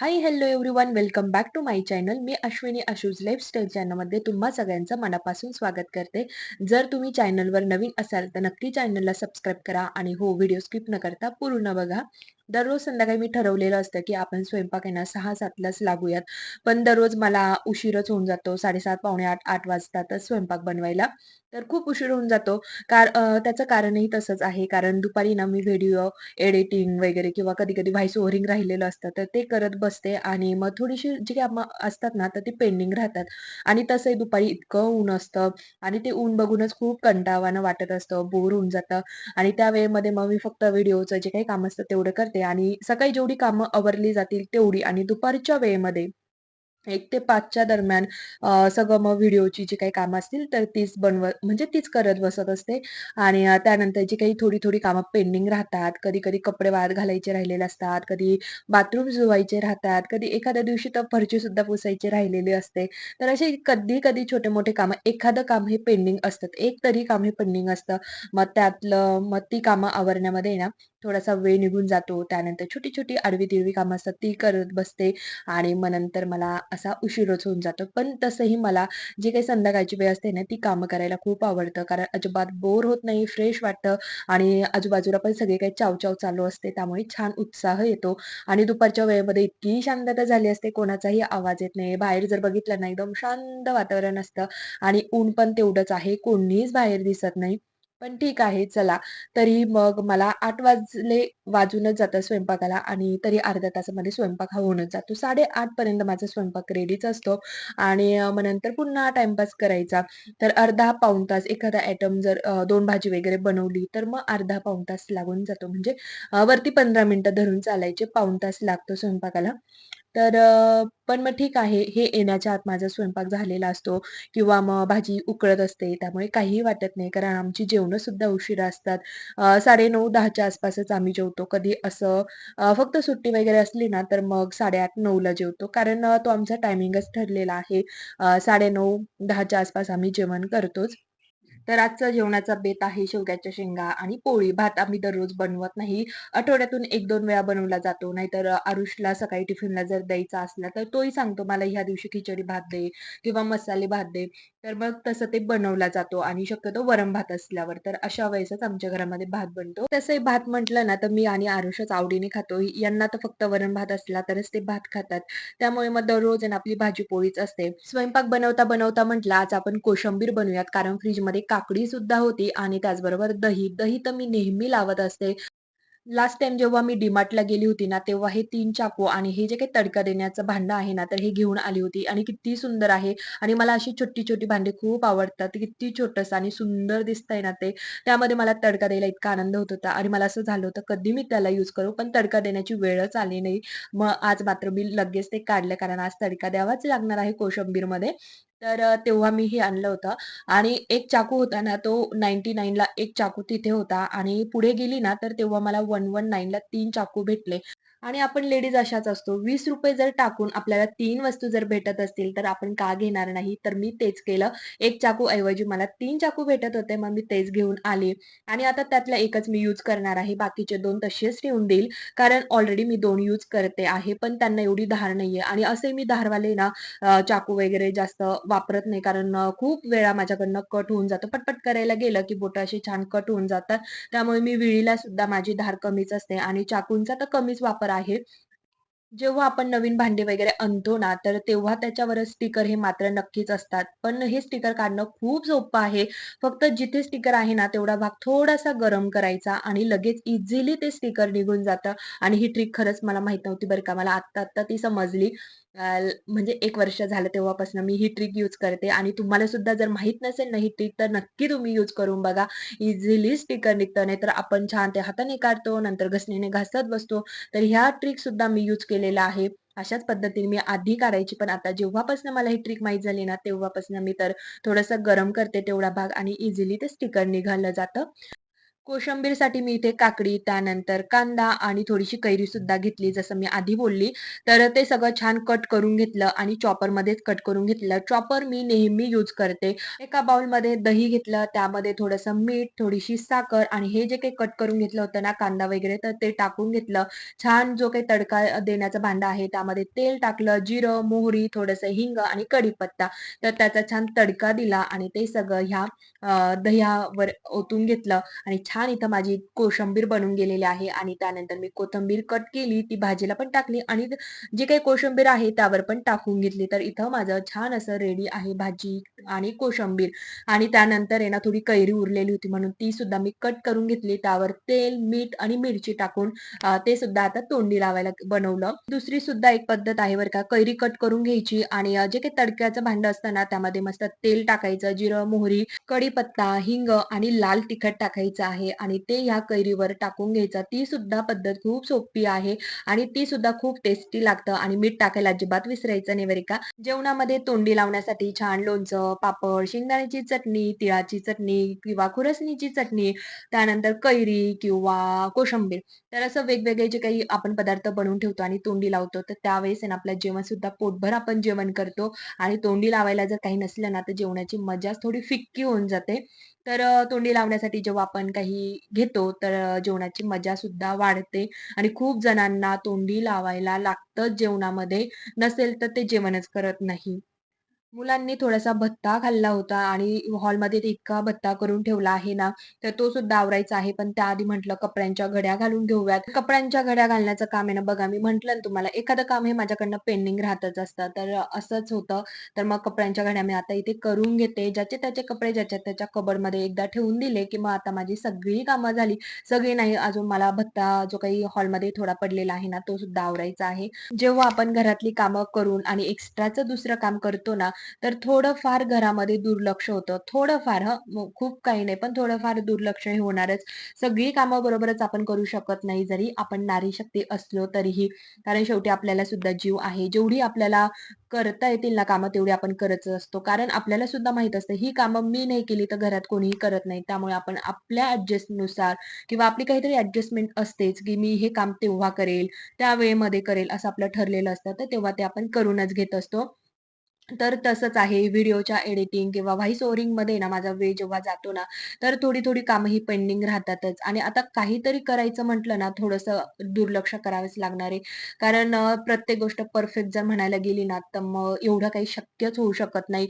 Hi hello everyone welcome back to my channel me Ashwini Ashu's lifestyle चॅनलमध्ये तुम्हा सगळ्यांचं मनापासून स्वागत करते. जर तुम्ही चॅनलवर नवीन असाल तर नक्की चॅनलला सबस्क्राईब करा आणि हो व्हिडिओ स्किप न करता पूर्ण बघा. दररोज संध्याकाळी मी ठरवलेलं असतं की आपण स्वयंपाक आहे ना सहा सातलाच लागूयात. पण दररोज मला उशीरच होऊन जातो साडेसात पावणे आठ आठ वाजतातच स्वयंपाक बनवायला. तर खूप उशीर होऊन जातो. कार त्याचं कारणही तसंच आहे. कारण दुपारी ना मी व्हिडिओ एडिटिंग वगैरे किंवा कधी-कधी व्हॉइस ओव्हरिंग राहिलेलं असतं, तर ते करत बसते आणि मग थोडीशी जी कामं असतात ना, तर ती पेंडिंग राहतात. आणि तसंही दुपारी इतकं ऊन असतं आणि ते ऊन बघूनच खूप कंटाळवाणं वाटत असतं, बोर होऊन जातं. आणि त्या वेळेमध्ये मग मी फक्त व्हिडिओचं जे काही काम असतं तेवढं करते. आणि सकाळी जेवढी कामं आवरली जातील तेवढी आणि दुपारच्या वेळेमध्ये एक ते पाचच्या दरम्यान सगळं मग व्हिडिओची जी काही कामं असतील, तर तीच बनवत म्हणजे तीच करत बसत असते आणि त्यानंतर जी काही थोडी-थोडी कामं पेंडिंग राहतात, कधी-कधी कपडे वाद घालायचे राहिलेले असतात, कधी बाथरूम धुवायचे राहतात, कधी एखाद्या दिवशी तर फरशीसुद्धा पुसायची राहिलेली असते. तर असे कधी-कधी छोटे-मोठे कामं, एखादं काम हे पेंडिंग असतात. एक तरी काम हे पेंडिंग असतं. मग त्यातलं मग ती कामं आवरण्यामध्ये ना, थोडासा वेळ निघून जातो. त्यानंतर छोटी-छोटी आडवी-तिडवी कामं असतात, ती करत बसते आणि मग नंतर मला असा उशीरच होऊन जातो. पण तसंही मला जी काही संध्याकाळची वेळ असते ना, ती कामं करायला खूप आवडतं. कारण अजिबात बोर होत नाही, फ्रेश वाटतं आणि आजूबाजूला पण सगळी काही चाव-चाव चालू असते. त्यामुळे छान उत्साह येतो आणि दुपारच्या वेळेमध्ये इतकी शांतता झाली असते, कोणाचाही आवाज येत नाही. बाहेर जर बघितलं ना, एकदम शांत वातावरण असतं आणि ऊन पण तेवढंच आहे. कोणीच बाहेर दिसत नाही. पण ठीक आहे, चला. तरी मग मला आठ वाजले वाजूनच जातं स्वयंपाकाला आणि तरी अर्ध्या तासामध्ये स्वयंपाक हा होऊनच जातो. 8:30 पर्यंत माझा स्वयंपाक रेडीच असतो आणि मग नंतर पुन्हा टाइमपास करायचा. तर अर्धा पाऊण तास एखादा आयटम जर दोन भाजी वगैरे बनवली, तर मग अर्धा पाऊण तास लागून जातो. म्हणजे वरती 15 मिनिटं धरून चालायचे, पाऊण तास लागतो स्वयंपाकाला. तर पण मग ठीक आहे, हे येण्याच्या आत माझा स्वयंपाक झालेला असतो किंवा मग भाजी उकळत असते, त्यामुळे काहीही वाटत नाही. कारण आमची जेवणं सुद्धा उशिरा असतात. साडे नऊ दहाच्या आसपासच आम्ही जेवतो. कधी असं फक्त सुट्टी वगैरे असली ना, तर मग 8:30-9ला जेवतो. कारण तो आमचा टायमिंगच ठरलेला आहे. साडे नऊ दहाच्या आसपास आम्ही जेवण करतोच. तर आजचा जेवणाचा बेत आहे शेवग्याच्या शेंगा आणि पोळी. भात आम्ही दररोज बनवत नाही. आठवड्यातून 1-2 वेळा बनवला जातो. नाहीतर आरुषला सकाळी टिफिनला जर द्यायचा असला, तर तोही सांगतो, "मला ह्या दिवशी खिचडी भात दे किंवा मसाले भात दे." तर मग तसं ते बनवला जातो आणि शक्यतो वरण-भात असल्यावर. तर अशा वेळेसच आमच्या घरामध्ये भात बनतो. तसंही भात म्हटलं ना, तर मी आणि आरुषच आवडीने खातो. यांना तर फक्त वरण-भात असला तरच ते भात खातात. त्यामुळे मग दररोज आपली भाजी-पोळीच असते. स्वयंपाक बनवता-बनवता म्हटलं आज आपण कोशिंबीर बनवूयात कारण फ्रीजमध्ये का काकडी सुद्धा होती आणि त्याचबरोबर दही. दही तर मी नेहमी लावत असते. लास्ट टाइम जेव्हा मी डीमार्टला गेली होती ना, तेव्हा हे तीन चाकू आणि हे जे काही तडका देण्याचं भांडं आहे ना, तर हे घेऊन आली होती आणि किती सुंदर आहे आणि मला अशी छोटी-छोटी भांडी खूप आवडतात. किती छोटंसं आणि सुंदर दिसतंय ना ते. त्यामध्ये मला तडका द्यायला इतका आनंद होत होता आणि मला असं झालं होतं कधी मी त्याला यूज करू, पण तडका देण्याची वेळच आली नाही. मग आज मात्र मी लगेच ते काढलं कारण आज तडका द्यावाच लागणार आहे कोशंबीरमध्ये तर तेव्हा मी हे आणलं होतं आणि एक चाकू होता ना, तो 99ला एक चाकू तिथे होता आणि पुढे गेली ना, तर तेव्हा मला 119ला 3 चाकू भेटले. आणि आपण लेडीज अशाच असतो. ₹20 जर टाकून आपल्याला तीन वस्तू जर भेटत असतील, तर आपण का घेणार नाही? तर मी तेच केलं. एक चाकू ऐवजी मला तीन चाकू भेटत होते, मग मी तेच घेऊन आले. आणि आता त्यातला एकच मी यूज करणार आहे. बाकीचे दोन तसेच ठेवून देईल. कारण ऑलरेडी मी दोन यूज करते आहे, पण त्यांना एवढी धार नाहीये आणि असे मी धारवाले ना चाकू वगैरे जास्त वापरत नाही. कारण खूप वेळा माझ्याकडनं कट होऊन जातं. पटपट करायला गेलं, की बोटं अशी छान कट होऊन जातात. त्यामुळे मी विळीला सुद्धा माझी धार कमीच असते आणि चाकूंचा तर कमीच वापर आहे. जेव्हा आपण नवीन भांडे वगैरे आणतो ना, तर तेव्हा त्याच्यावर स्टिकर हे मात्र नक्कीच असतात. पण हे स्टिकर काढणं खूप सोपं आहे. फक्त जिथे स्टिकर आहे ना, तेवढा भाग थोडासा गरम करायचा आणि लगेच इझिली ते स्टिकर निघून जातं आणि ही ट्रिक खरंच मला माहीत नव्हती बरं का. मला आत्ता-आत्ता ती समजली. अ, म्हणजे 1 वर्ष झालं तेव्हापासून मी ही ट्रिक यूज करते आणि तुम्हाला सुद्धा जर माहीत नसेल ना ही ट्रिक, तर नक्की तुम्ही यूज करून बघा. इझिली स्टिकर निघतं. नाहीतर आपण छान ते हाताने काढतो, नंतर घसणीने घासत बसतो. तर ह्या ट्रिक सुद्धा मी यूज केलेल्या आहे. अशाच पद्धतीने मी आधी काढायची, पण आता जेव्हापासून मला ही ट्रिक माहीत झाली ना, तेव्हापासून मी तर थोडंसं गरम करते तेवढा भाग आणि इझिली ते स्टिकर निघालं जातं. कोशिंबीरसाठी मी इथे काकडी, त्यानंतर कांदा आणि थोडीशी कैरी सुद्धा घेतली जसं मी आधी बोलली. तर ते सगळं छान कट करून घेतलं आणि चॉपरमध्येच कट करून घेतलं. चॉपर मी नेहमी यूज करते. एका बाउलमध्ये दही घेतलं, त्यामध्ये थोडंसं मीठ, थोडीशी साखर आणि हे जे काही कट करून घेतलं होतं ना कांदा वगैरे तर ते टाकून घेतलं. छान जो काही तडका देण्याचा भांडा आहे त्यामध्ये तेल टाकलं, जिरं, मोहरी, थोडंसं हिंग आणि कढीपत्ता. तर त्याचा छान तडका दिला आणि ते सगळं ह्या दह्यावर ओतून घेतलं आणि छान इथं माझी कोशिंबीर बनून गेलेली आहे आणि त्यानंतर मी कोथिंबीर कट केली, ती भाजीला पण टाकली आणि जी काही कोशिंबीर आहे त्यावर पण टाकून घेतली. तर इथं माझं छान असं रेडी आहे भाजी आणि कोशंबीर आणि त्यानंतर आहे ना थोडी कैरी उरलेली होती म्हणून ती सुद्धा मी कट करून घेतली. त्यावर तेल, मीठ आणि मिरची टाकून ते सुद्धा आता तोंडी लावायला बनवलं. दुसरी सुद्धा एक पद्धत आहे बरं का. कैरी कट करून घ्यायची आणि जे काही तडक्याचं भांड असतं ना त्यामध्ये मस्त तेल टाकायचं, जिरं, मोहरी, कढीपत्ता, हिंग आणि लाल तिखट टाकायचं आहे आणि ते ह्या कैरीवर टाकून घ्यायचं. ती सुद्धा पद्धत खूप सोपी आहे आणि ती सुद्धा खूप टेस्टी लागतं आणि मीठ टाकायला अजिबात विसरायचं नाही बरे का. जेवणामध्ये तोंडी लावण्यासाठी छान लोणचं, पापड, शेंगदाण्याची चटणी, तिळाची चटणी किंवा खुरसणीची चटणी, त्यानंतर कैरी किंवा कोशिंबीर. तर असं वेगवेगळे जे काही आपण पदार्थ बनवून ठेवतो आणि तोंडी लावतो, तर त्यावेळेस आपलं जेवण सुद्धा पोटभर आपण जेवण करतो आणि तोंडी लावायला जर काही नसलं ना, तर जेवणाची मजाच थोडी फिक्की होऊन जाते. तर तोंडी लावण्यासाठी जेव्हा आपण काही घेतो, तर जेवणाची मजा सुद्धा वाढते आणि खूप जणांना तोंडी लावायला लागतं जेवणामध्ये. नसेल तर ते जेवणच करत नाही. मुलांनी थोडासा भत्ता खाल्ला होता आणि हॉलमध्ये ते इतका भत्ता करून ठेवला आहे ना, तर तो सुद्धा आवरायचा आहे. पण त्याआधी म्हटलं कपड्यांच्या घड्या घालून घेऊयात. कपड्यांच्या घड्या घालण्याचं काम आहे ना बघा, मी म्हटलं ना तुम्हाला एखादं काम हे माझ्याकडनं पेंडिंग राहतच असतं. तर असंच होतं. तर मग कपड्यांच्या घड्या मी आता इथे करून घेते. ज्याचे त्याचे कपडे ज्याच्या त्याच्या कबर्डमध्ये एकदा ठेवून दिले, की मग आता माझी सगळी कामं झाली. सगळी नाही, अजून मला भत्ता जो काही हॉलमध्ये थोडा पडलेला आहे ना, तो सुद्धा आवरायचा आहे. जेव्हा आपण घरातली कामं करून आणि एक्स्ट्राचं दुसरं काम करतो ना, तर थोडंफार घरामध्ये दुर्लक्ष होतं. थोडंफार खूप काही नाही, पण थोडंफार दुर्लक्ष हे होणारच. सगळी कामं बरोबरच आपण करू शकत नाही, जरी आपण नारी शक्ती असलो तरीही. कारण शेवटी आपल्याला सुद्धा जीव आहे. जेवढी आपल्याला करता येतील ना कामं, तेवढी आपण करतच असतो. कारण आपल्याला सुद्धा माहीत असतं, ही कामं मी नाही केली, तर घरात कोणीही करत नाही. त्यामुळे आपण आपल्या ऍडजस्टनुसार किंवा आपली काहीतरी ऍडजस्टमेंट असतेच, की मी हे काम तेव्हा करेल, त्या वेळेमध्ये करेल, असं आपलं ठरलेलं असतं. तर तेव्हा ते आपण करूनच घेत असतो. तर तसंच आहे व्हिडिओच्या एडिटिंग किंवा व्हॉईस ओव्हरिंगमध्ये ना माझा वेळ जेव्हा जातो ना, तर थोडी-थोडी कामं ही पेंडिंग राहतातच आणि आता काहीतरी करायचं म्हटलं ना, थोडंसं दुर्लक्ष करावंच लागणार आहे. कारण प्रत्येक गोष्ट परफेक्ट जर म्हणायला गेली ना, तर मग एवढं काही शक्यच होऊ शकत नाही.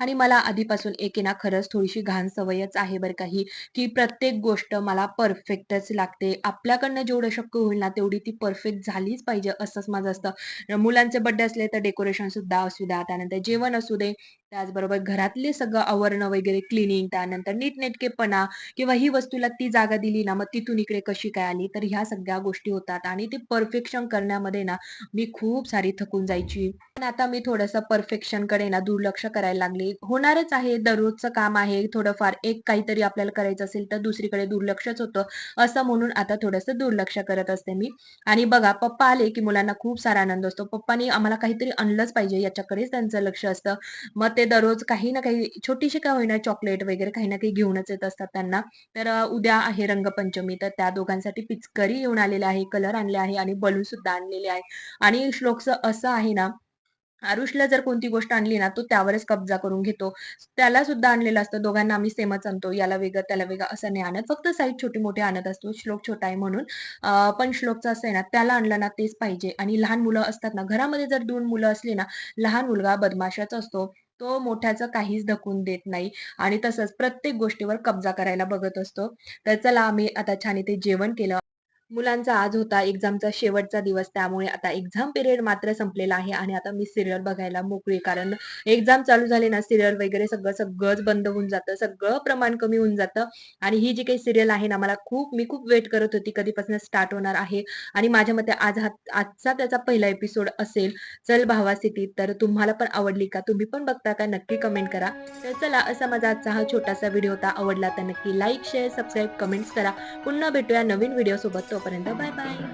आणि मला आधीपासून एक ना खरंच थोडीशी घाण सवयच आहे बरं काही की प्रत्येक गोष्ट मला परफेक्टच लागते. आपल्याकडनं जेवढं शक्य होईल ना, तेवढी ती परफेक्ट झालीच पाहिजे असंच माझं असतं. मुलांचे बर्थडे असले तर डेकोरेशन सुद्धा असू द्या, त्यानंतर जेवण असू दे, त्याचबरोबर घरातले सगळं आवरणं वगैरे क्लिनिंग त्यानंतर नीटनेटकेपणा किंवा ही वस्तूला ती जागा दिली ना, मग तिथून इकडे कशी काय आली? तर ह्या सगळ्या गोष्टी होतात आणि ते परफेक्शन करण्यामध्ये ना, मी खूप सारी थकून जायची. पण आता मी थोडंसं परफेक्शनकडे ना दुर्लक्ष करायला लागले. होणारच आहे, दररोजचं काम आहे. थोडंफार एक काहीतरी आपल्याला करायचं असेल, तर दुसरीकडे दुर्लक्षच होतं. असं म्हणून आता थोडंसं दुर्लक्ष करत असते मी. आणि बघा पप्पा आले, की मुलांना खूप सारा आनंद असतो. पप्पांनी आम्हाला काहीतरी आणलंच पाहिजे याच्याकडेच त्यांचं लक्ष असतं. मग ते दररोज काही ना काही छोटीशी का होईना चॉकलेट वगैरे काही ना काही घेऊनच येत असतात त्यांना. तर उद्या आहे रंगपंचमी, तर त्या दोघांसाठी पिचकरी येऊन आलेले आहे, कलर आणले आहे आणि बलून सुद्धा आणलेले आहे. आणि श्लोकचं असं आहे ना आरुषला जर कोणती गोष्ट आणली ना, तो त्यावरच कब्जा करून घेतो. त्याला सुद्धा आणलेलं असतं. दोघांना आम्ही सेमच आणतो. याला वेगळं, त्याला वेगळं असं नाही आणत. फक्त साईज छोटी-मोठी आणत असतो. श्लोक छोटा आहे म्हणून. पण श्लोकचं असं आहे ना, त्याला आणलं ना तेच पाहिजे आणि लहान मुलं असतात ना, घरामध्ये जर दोन मुलं असली ना, लहान मुलगा बदमाशाच असतो. तो मोठ्याचं काहीच धकून देत नाही आणि तसंच प्रत्येक गोष्टीवर कब्जा करायला बघत असतो. तर चला आम्ही आता छान इथे जेवण केलं. मुलांचा आज होता एक्झामचा शेवटचा दिवस त्यामुळे आता एक्झाम पिरियड मात्र संपलेला आहे आणि आता मी सिरियल बघायला मोकळी कारण एक्झाम चालू झाली ना सिरियल वगैरे सगळं सगळंच बंद होऊन जातं. सगळं प्रमाण कमी होऊन जातं आणि ही जी काही सिरियल आहे ना मला खूप मी खूप वेट करत होती कधीपासून स्टार्ट होणार आहे आणि माझ्या मते आज हा आजचा त्याचा पहिला एपिसोड असेल. चल भावा सिटी तर तुम्हाला पण आवडली का? तुम्ही पण बघता का? नक्की कमेंट करा. तर चला असा माझा आजचा हा छोटासा व्हिडिओ होता. आवडला तर नक्की लाईक, शेअर, सबस्क्राईब, कमेंट्स करा. पुन्हा भेटूया नवीन व्हिडिओ सोबत. तोपर्यंत बाय बाय.